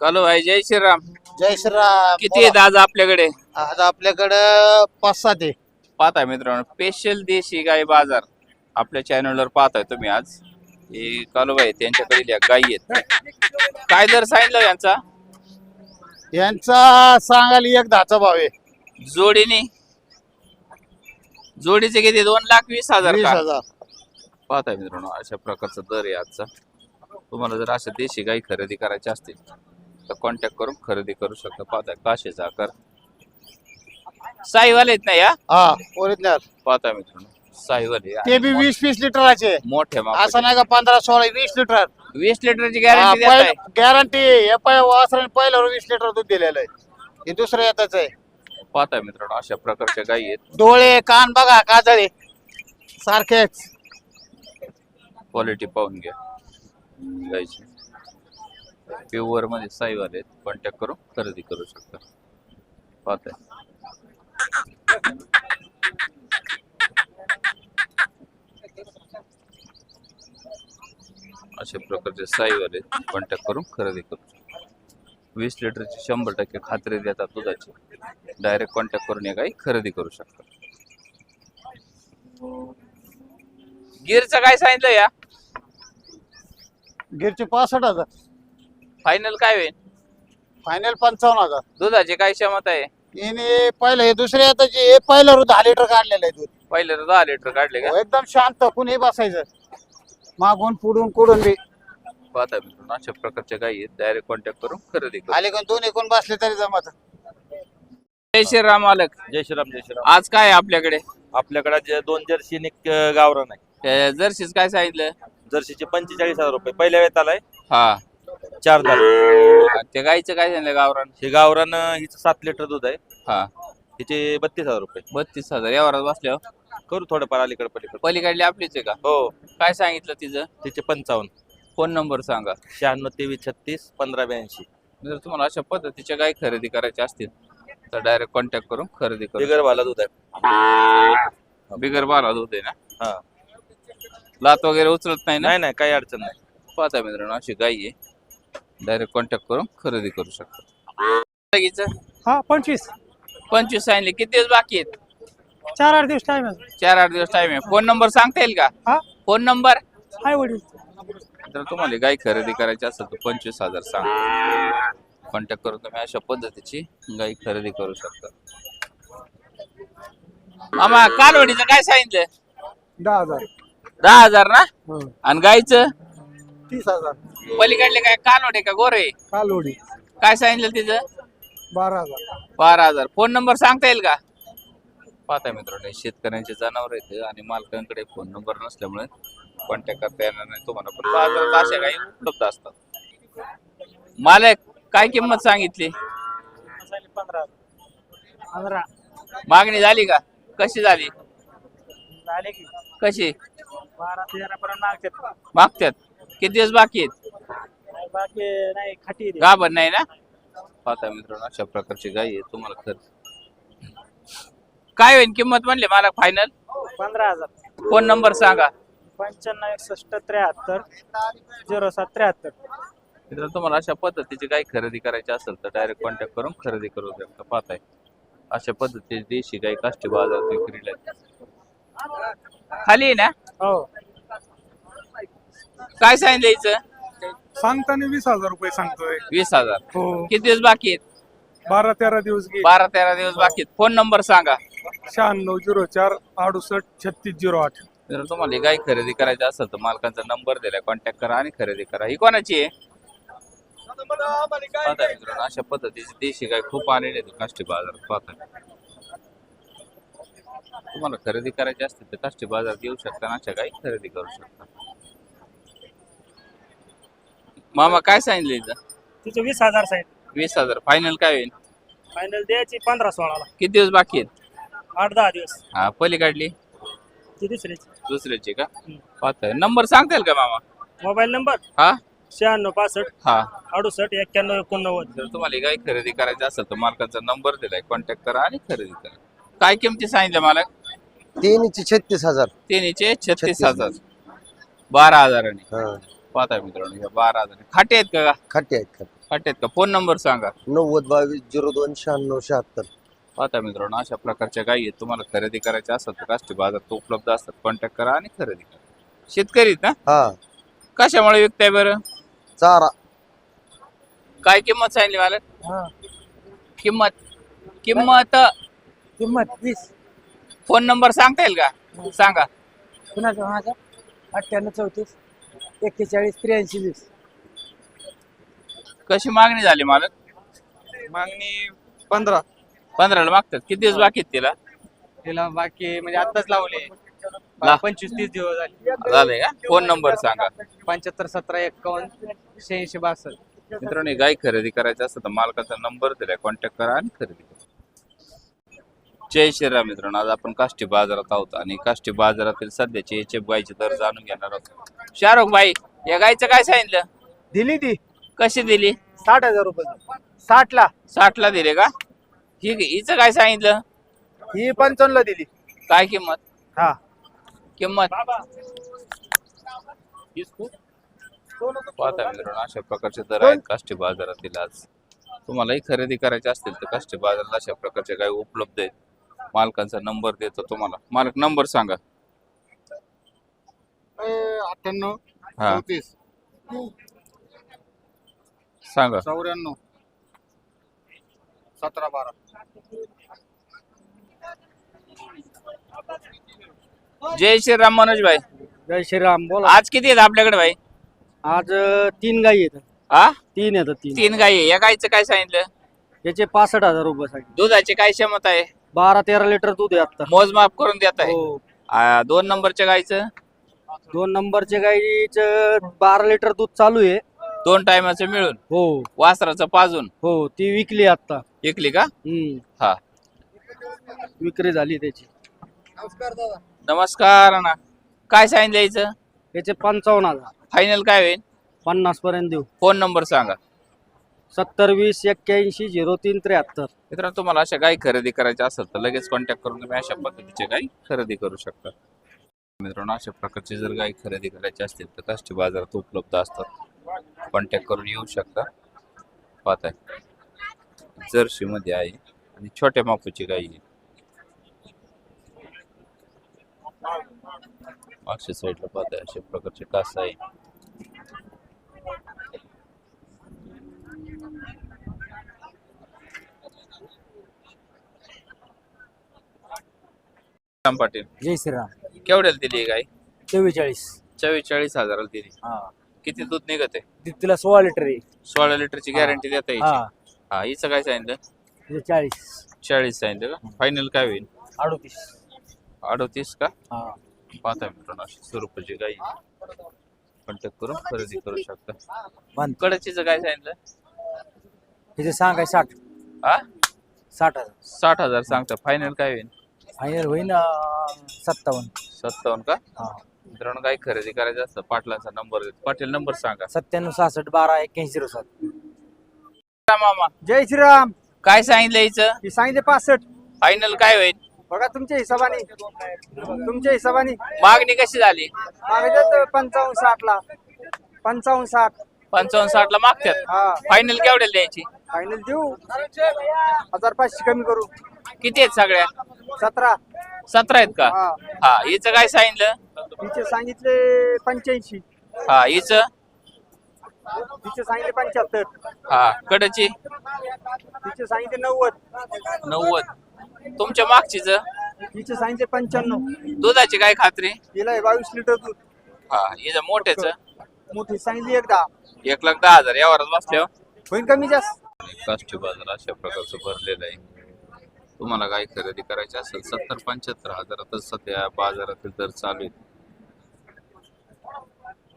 कालो भाई जय श्रीराम. जय श्रीराम. किती आहेत आज आपल्याकडे? आज आपल्याकडं पाच सात आहे. पाहताय मित्रांनो. स्पेशल देशी गाय बाजार आपल्या चॅनलवर पाहताय तुम्ही आज. हे कालोबाई त्यांच्याकडे या गायी आहेत. काय दर सांगितलं यांचा? यांचा सांगायला एक दहाचा भाव आहे. जोडीने? जोडीचे किती? दोन लाख वीस हजार वीस का? हजार. पाहताय मित्रांनो अशा प्रकारचा दर आहे आजचा. तुम्हाला जर अशा देशी गाई खरेदी करायच्या असतील तर कॉन्टॅक्ट करून खरेदी करू शकता. पाहताय काशेचा आकार साईवाले आहेत ना या? हा ओरिजिनल पाहताय मित्रांनो. साईवाले ते बी वीस वीस लिटराचे. मोठ्या असं मापाचे. नाही का पंधरा सोळा वीस लिटर. वीस लिटरची गॅरंटी देताय. गॅरंटी हे पै वासराने पहिल्यावर वीस लिटर दूध दिलेलं आहे. हे दुसरं येतच आहे. पाहताय मित्रांनो अशा प्रकारच्या गायी आहेत. डोळे कान बघा काजळे. सारखेच. क्वालिटी पाहून घ्या. गायची प्युअरमध्ये साईवाले आहेत. कॉन्टॅक्ट करून खरेदी करू शकता. पाहताय. अशा प्रकारचे साईवाले कॉन्टॅक्ट करून खरेदी करू शकता. वीस लिटरची शंभर टक्के खात्री देतात दुधाची. डायरेक्ट कॉन्टॅक्ट करून या गाई खरेदी करू शकता. गिरचं काय सांगितलं या? गिरचे पासष्ट हजार. फायनल काय होईल? फायनल पंचावन्न हजार. दुधाची काय क्षमता आहे? हिने पहिलं हे दुसरे येताचे हे पहिलं दहा लिटर काढलेलं आहे दूध. पहिले तर दहा लिटर काढले का? हो, एकदम शांत कुणी बसायचं? मागून पुढून कुडून बी. पाहता मित्रांनो अशा प्रकारच्या गायी आहेत. डायरेक्ट कॉन्टॅक्ट करून खरेदी करू. आले कोण दोन्ही कोण बसले तरी जमत. जय श्रीराम मालक. जय श्रीराम जय श्रीराम. आज काय आहे आपल्याकडे? आपल्याकडे जे दोन जर्सी आणि एक अं, गावरान आहे. जर्सीच काय सांगितलं? जर्सीचे पंचेचाळीस हजार रुपये. पहिल्या वेळेत आलाय. हा. चार दाल त्या गाईचं काय सांगितलं गावरान? हे गावरान हिचं सात लिटर दूध आहे. हा. हिचे बत्तीस हजार रुपये. बत्तीस हजार यावरात बसल्यावर करू थोडंफार अलीकडे पलीकडे. पलीकडली आपलीच आहे का? हो. काय सांगितलं तिचं? तिचे पंचावन्न. फोन नंबर सांगा. शहाण्णव तेवीस छत्तीस पंधरा ब्याऐंशी. जर तुम्हाला अशा पद्धतीच्या गाई खरेदी करायच्या असतील तर डायरेक्ट कॉन्टॅक्ट करून खरेदी करू बिगर भाला दूध आहे. बिगर बारा दूध आहे ना? हा. लात वगैरे उचलत नाही ना? नाही नाही काही अडचण नाही. पाहता मित्रांनो अशी गाई आहे. डायरेक्ट कॉन्टॅक्ट करून खरेदी करू शकता. हा पंचवीस. पंचवीस सांगले. किती दिवस बाकी आहेत? चार आठ दिवस टाइम आहे. चार आठ दिवस टाइम आहे. फोन नंबर सांगता येईल का? हा. फोन नंबर हाय वडील. जर तुम्हाला गाय खरेदी करायची असेल तर पंचवीस हजार सांगा. कॉन्टॅक्ट करून तुम्ही अशा पद्धतीची गाय खरेदी करू शकता. मामा कालवडीचं काय सांगितलं दहा हजार. दहा हजार ना? आणि गायचं तीस हजार. पलीकडले काय कालवडे का गोरे? कालोडी. काय सांगितलं तिचं? बारा हजार. बारा हजार. फोन नंबर सांगता येईल का? पाहता मित्रांनो हे शेतकऱ्यांचे जनावर आहेत आणि मालकांकडे फोन नंबर नसल्यामुळे कॉन्टॅक्ट करता येणार नाही तुम्हाला. पण बाजारात अशा काही उपलब्ध असतात. मालक काय किंमत सांगितली? पंधरा पंधरा. मागणी झाली का? कशी झाली? झाले की. कशी? बारा तेरा पर्यंत मागतात. मागतात. किती दिवस बाकी आहेत? बाकी नाही खाटी गाभण नाही ना? पाहता मित्रांनो अशा प्रकारची गाई आहे तुम्हाला खर. काय होईल किंमत म्हणले मला फायनल पंधरा हजार. फोन नंबर सांगा. पंच्याण्णव एकसष्ट त्र्याहत्तर झिरो सात त्र्याहत्तर. मित्रांनो तुम्हाला अशा पद्धतीची गाय खरेदी करायची असेल तर डायरेक्ट कॉन्टॅक्ट करून खरेदी करू शकता. पाहताय. अशा पद्धतीची देशी गाय काष्टी बाजारात विक्रीला आहे. खाली आहे ना? हो. काय सांगितलं हिचं सांगताना वीस हजार रुपये सांगतोय. वीस हजार. हो. किती दिवस बाकी आहेत? बारा तेरा दिवस घे बारा तेरा दिवस बाकी आहेत. फोन नंबर सांगा. शहाण्णव झिरो चार अडुसष्ट छत्तीस झिरो आठ. जर तुम्हाला ही गाय खरेदी करायची असेल तर मालकांचा नंबर दिलाय. कॉन्टॅक्ट करा आणि खरेदी करा. ही कोणाची आहे? मित्रांनो अशा पद्धतीची देशी गाय खूप आलेली आहे काष्टी बाजारात. पाहताय तुम्हाला खरेदी करायची असते तर काष्टी बाजारात येऊ शकता आणि अशा गाय खरेदी करू शकता. मामा काय सांगितलं हिचं तिचं वीस हजार साईड वीस हजार. फायनल काय होईल? फायनल द्यायची पंधरा सोळाला. किती दिवस बाकी आहेत? आठ दहा दिवस. हा पलीकडली ती दुसरीची दुसऱ्याची का? पाहताय नंबर सांगता येईल का मामा? मोबाईल नंबर हा? शहाण्णव पासष्ट हा. अडुसष्ट एक्क्याण्णव एकोणनव्वद. जर तुम्हाला ही गाय खरेदी करायची असेल तर मालकाचा नंबर दिलाय. कॉन्टॅक्ट करा आणि खरेदी करा. काय किमती सांगितलं मला तीनचे छत्तीस हजार. तिन्हीचे छत्तीस छत्तीस. हजार. बारा हजाराने. हा. पाहताय मित्रांनो ह्या बारा हजार. खाटे आहेत का? खाटे आहेत खाटे खाटे आहेत का? फोन नंबर सांगा. नव्वद बावीस झिरो दोन शहाण्णव शहात्तर. पाहता मित्रांनो अशा प्रकारच्या गायी आहेत. तुम्हाला खरेदी करायच्या असतात तर राष्ट्रीय बाजारात उपलब्ध असतात. कॉन्टॅक्ट करा आणि खरेदी करा. शेतकरी आहेत ना? हा. कशामुळे विकताय बरं? चारा. काय किंमत सांगली मला? हा. किंमत. किंमत. किंमत वीस. फोन नंबर सांगता येईल का? सांगा. कुणाचा? माझा? अठ्ठ्याण्णव चौतीस. एक्केचाळीस त्र्याऐंशी वीस. कशी मागणी झाली मालक? मागणी पंधरा. पंधराला मागतात. किती दिवस बाकी आहेत तिला? तिला बाकी म्हणजे आताच लावले. ला- पंचवीस तीस दिवस झाले. झालंय का? फोन नंबर सांगा. पंच्याहत्तर सतरा एक्कावन्न शहाऐंशी बासष्ट. मित्रांनो ही गाय खरेदी करायची असतं तर मालकाचा नंबर दिलाय. कॉन्टॅक्ट करा आणि खरेदी करा. जय श्रीराम मित्रांनो आज आपण काष्टी बाजारात आहोत आणि काष्टी बाजारातील सध्याचे एच एफ गायचे दर जाणून घेणार आहोत. शाहरुख भाई या गायचं काय सांगितलं? दिली ती. कशी दिली? साठ हजार रुपये. साठ ला साठ ला दिले का? ही हिचं काय सांगितलं? ही पंचावन्न ला दिली. काय किंमत? हा. किंमत? पाहता मित्रांनो अशा प्रकारचे दर आहेत काष्टी बाजारातील आज. तुम्हालाही खरेदी करायची असतील तर काष्टी बाजारात अशा प्रकारचे काही उपलब्ध आहेत. मालकांचा नंबर देतो तुम्हाला. मालक नंबर सांगा. अठ्ठ्याण्णव हा. चौतीस. सांगा. चौऱ्याण्णव. सतरा बारा. जय श्रीराम मनोज भाई. जय श्रीराम बोला. आज किती आहेत आपल्याकडे भाई? आज अं, तीन गाई आहेत. हा तीन येतात तीन. तीन गाई आहे. या गाईचं काय सांगितलं? याचे पासष्ट हजार रुपये सांगितले. दुधाची काय क्षमता आहे? बारा तेरा लिटर दूध आहे आता मोजमाप करून देत आहे. हो. आ, दोन नंबरच्या गाईचं दोन नंबरच्या गाईचं बारा लिटर दूध चालू आहे. दोन टायमाचं मिळून? हो. वासराचं पाजून? हो ती विकली आता विकली का? हम्म. हा. विक्री झाली त्याची. नमस्कार अण्णा. काय सांगितलं याचं याचे पंचावन्न हजार. फायनल काय होईल? पन्नास पर्यंत देऊ. फोन नंबर सांगा. सत्तर वीस एक्क्याऐंशी झिरो तीन त्र्याहत्तर. मित्रांनो तुम्हाला अशा गाई खरेदी करायच्या असेल तर लगेच कॉन्टॅक्ट करून तुम्ही अशा पद्धतीच्या गाई खरेदी करू शकता. मित्रांनो अशा प्रकारची जर गाई खरेदी करायची असतील तर काष्टी बाजारात उपलब्ध असतात. कॉन्टॅक्ट करून येऊ शकता. पाहताय. जर्सी मध्ये आहे आणि छोट्या मापूची गाई आहे. मागच्या साईडला पाहताय अशा प्रकारचे कास आहे. राम पाटील. जय श्रीराम. केवढ्याला दिली गाय चव्वेचाळीस. चव्वेचाळीस हजाराला दिली. हा. किती दूध निघत आहे? तिला सोळा लिटर आहे. सोळा लिटरची गॅरंटी देता येईल हा. हा हिचं काय सांगितलं? चाळीस. चाळीस सांगितलं का? फायनल काय होईल? अडोतीस. अडोतीस का? हा. पाहता मित्रांनो अशी स्वरूपाची गाई कॉन्टॅक्ट करून खरेदी करू शकता. बंद कडचीचं काय सांगितलं? तिचे सांग आहे साठ. हा? साठ हजार. साठ हजार सांगता. फायनल काय होईल? फायनल होईन सत्तावन्न. सत्तावन्न का? हा. मित्रांनो काय खरेदी करायचं असतं पाटलांचा नंबर देतो. पाटील नंबर सांगा. सत्त्याण्णव सहासष्ट बारा एक्क्याऐंशी झिरो सात मामा. जय श्रीराम. काय सांगितलं हिचं सांगितले पासष्ट. फायनल काय होईल? बघा तुमच्या हिशोबाने. तुमच्या हिशोबाने. मागणी कशी झाली? मागे पंचावन्न साठ ला पंचावन्न साठ. पंचावन्न साठ ला मागतात? हा. फायनल केवढ्याला द्यायची? फायनल देऊ. हजार पाचशे कमी करू. किती आहेत सगळ्या? सतरा. सतरा आहेत का? हा. हा हिचं काय सांगितलं? तिचे सांगितले पंच्याऐंशी. हा हिचं? तिचे सांगितले पंच्याहत्तर. हा कडची? तिचे सांगितले नव्वद. नव्वद. तुमच्या मागचीच? तिचे सांगितले पंच्याण्णव. दुधाची काय खात्री? तिला आहे बावीस लिटर दूध. हा हिचं मोठ्याच? मोठी सांगितली एकदा एक लाख दहा हजार. यावरच बसल्यावर होईल कमी जास्त. काष्टी बाजार अशा प्रकारचं भरलेलं आहे. तुम्हाला काय खरेदी करायची असेल सत्तर पंच्याहत्तर हजारातच सध्या बाजारातील दर चालू आहेत.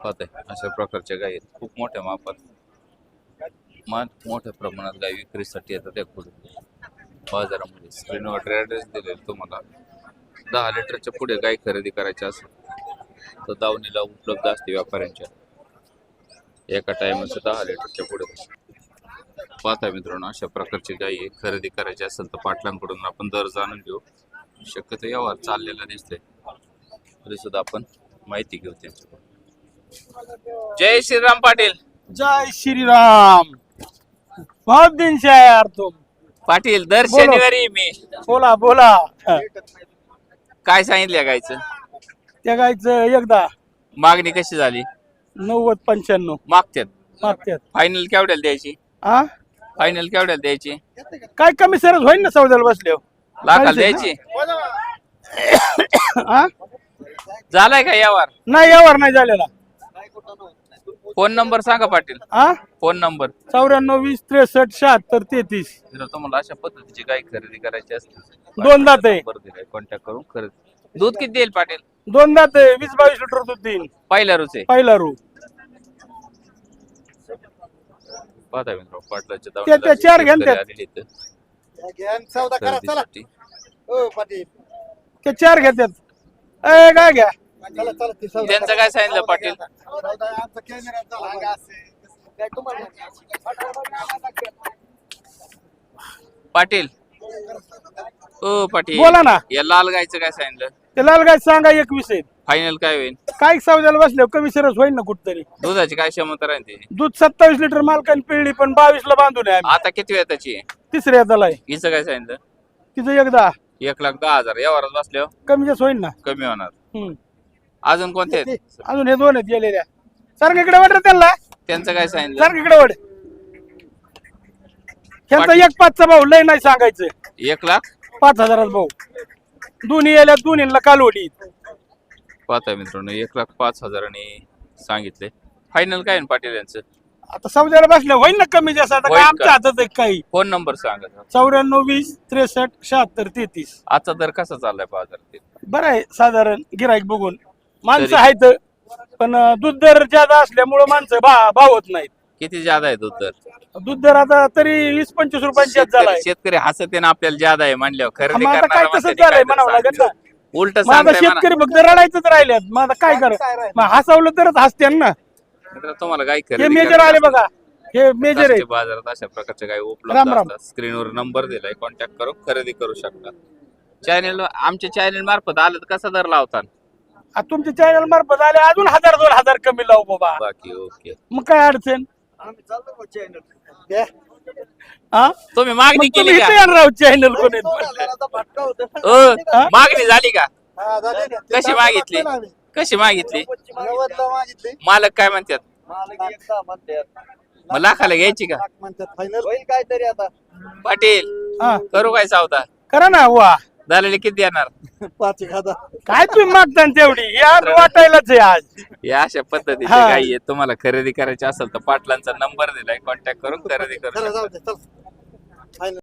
पाहताय अशा प्रकारच्या गायी आहेत. खूप मोठ्या मापात. मात मोठ्या प्रमाणात गाय विक्रीसाठी येतात त्या पुढे बाजारामध्ये स्क्रीनवर ॲड्रेस दिलेला तुम्हाला. दहा लिटरच्या पुढे गाय खरेदी करायची असेल तर दावणीला उपलब्ध असते व्यापाऱ्यांच्या. एका टायमाचं दहा लिटरच्या पुढे पाहता मित्रांनो अशा प्रकारची गायी खरेदी करायची असेल तर पाटलांकडून आपण दर जाणून घेऊ. शक्यतो व्यवहार चाललेला दिसतोय. तरी सुद्धा आपण माहिती घेऊ त्यांच्याकडून. जय श्रीराम पाटील. जय श्रीराम. बहुत दिन से यार तुम. पाटील दर बोलो. शनिवारी मी. बोला बोला. काय सांगितलं गायचं त्या गायचं एकदा. मागणी कशी झाली? नव्वद पंच्याण्णव. मागत्यात. मागतात फायनल केवढ्याला द्यायची? हा फायनल केवढ्याला द्यायची? काय कमी सरच होईल ना सौद्याला बसले लाखाला चाळीस द्यायची? हा झालाय का यावर? नाही यावर नाही झालेला. फोन नंबर सांगा पाटील. हा फोन नंबर. चौऱ्याण्णव वीस त्रेसष्ट शहात्तर तेहतीस. जर तुम्हाला अशा पद्धतीची गाय खरेदी करायची असतील दोन दात आहे. कॉन्टॅक्ट करून खरेदी. दूध किती देईल पाटील? दोन दात आहे वीस बावीस लिटर दूध देईन. पहिल्या रुचे पहिला रू. पाहता मित्र पाटलाच्या त्या- त्या चार. आलेले सौदा करा चला. खरेदीसाठी. हो पाटील. ते चार घेतात ए काय घ्या. चला चला ती सौदा त्यांचं करा. काय सांगितलं पाटील? सौदा आमचा कॅमेरा चालू आहे. काय तुम्हाला? पाटील. ओ पाटील. बोला ना. या लाल गायचं काय सांगितलं? ते लाल गाय सांगा एकवीस आहेत फायनल काय होईल? काय सौद्याला बसले कमी सरस होईल ना कुठतरी. दुधाची काय क्षमता राहील त्याची दूध सत्तावीस लिटर मालकाने पिळली पण बावीस ला बांधून आहे आम्ही. आता किती वेळ त्याची आहे? तिसऱ्या याला आहे. हिचं काय सांगितलं? तिचं एकदा एक लाख दहा हजार. यावरच बसल्यावर? कमी जास्त होईल ना. कमी होणार. हम्म. अजून कोणते आहेत? अजून हे दोन आहेत गेलेल्या. सारखं इकडे वाट रे त्यांना. त्यांचं काय सांगितलं? सारखं इकडे वाट ह्यांचा एक पाचचा भाऊ लय नाही सांगायचं. एक लाख? पाच हजारात भाऊ. दोन्ही यायला दोन्हीला कालवडी. पाहता मित्रांनो एक लाख पाच हजारांनी सांगितले. फायनल काय आहे पाटील यांचं? आता सौद्याला बसल्या होईल ना कमी जास्त? आता काय होईल आमच्या? हातात आहे काही. फोन नंबर सांगा चौऱ्याण्णव वीस त्रेसष्ट शहात्तर तेहतीस. आजचा दर कसा चाललाय बाजार? बरं आहे साधारण गिराईक बघून. माणसं तरी- आहेत पण अं, दूध दर ज्यादा असल्यामुळं माणसं भा भावत नाहीत. किती ज्यादा आहे दूध दर? दूध दर आता तरी वीस पंचवीस रुपयांच्या आत झालाय. शेतकरी शेतकरी हसत आहे ना आपल्याला ज्यादा आहे म्हणल्यावर खरेदी मग आता काय करणारा तसंच म्हणते झालंय काय म्हणावं तर लागेल ना? उलट सांगताय शेतकरी फक्त रडायचंच राहिल्यात आता काय कर? मग हसावलं तरच हसते ना. तुम्हाला काय हे मेजर आले बघा. हे मेजर आहे. बाजारात अशा प्रकारचे काही राम उपलब्ध राम. असतात. स्क्रीनवर नंबर दिलाय कॉन्टॅक्ट करून खरेदी करू शकता. चॅनेल आमच्या चॅनेल मार्फत आलं तर कसा दर लावतात तुमच्या चॅनल मार्फत आले अजून हजार दोन हजार कमी लावू बाबा. बाकी ओके. मग काय अडचण? घ्या. हा? तुम्ही मग मागणी केली का? चॅनल कोणी? होता. अ, मागणी झाली का? हा, कशी मागितली. कशी मागितली? मालक काय म्हणतात? मग लाखाला घ्यायची का? फायनल होईल काहीतरी आता. पाटील हा. करू काय सावता करा ना वा. झालेले किती देणार पाच एक हजार. काय तुम्ही मागता न तेवढी? यार वाटायलाच आहे आज. या अशा पद्धतीचे हा. काही आहेत. तुम्हाला खरेदी करायची असेल तर पाटलांचा नंबर दिलाय. कॉन्टॅक्ट करून खरेदी करू शकता फायनल